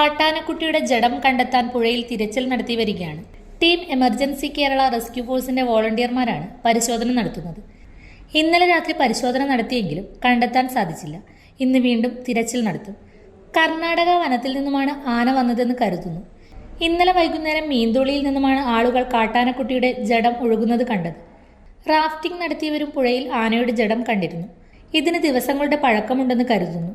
കാട്ടാനക്കുട്ടിയുടെ ജഡം കണ്ടെത്താൻ പുഴയിൽ തിരച്ചിൽ നടത്തി വരികയാണ്. ടീം എമർജൻസി കേരള റെസ്ക്യൂ ഫോഴ്സിന്റെ വോളണ്ടിയർമാരാണ് പരിശോധന നടത്തുന്നത്. ഇന്നലെ രാത്രി പരിശോധന നടത്തിയെങ്കിലും കണ്ടെത്താൻ സാധിച്ചില്ല. ഇന്ന് വീണ്ടും തിരച്ചിൽ നടത്തും. കർണാടക വനത്തിൽ നിന്നുമാണ് ആന വന്നതെന്ന് കരുതുന്നു. ഇന്നലെ വൈകുന്നേരം മീന്തുള്ളിയിൽ നിന്നുമാണ് ആളുകൾ കാട്ടാനക്കുട്ടിയുടെ ജഡം ഒഴുകുന്നത് കണ്ടത്. റാഫ്റ്റിംഗ് നടത്തിയവരും പുഴയിൽ ആനയുടെ ജഡം കണ്ടിരുന്നു. ഇതിന് ദിവസങ്ങളുടെ പഴക്കമുണ്ടെന്ന് കരുതുന്നു.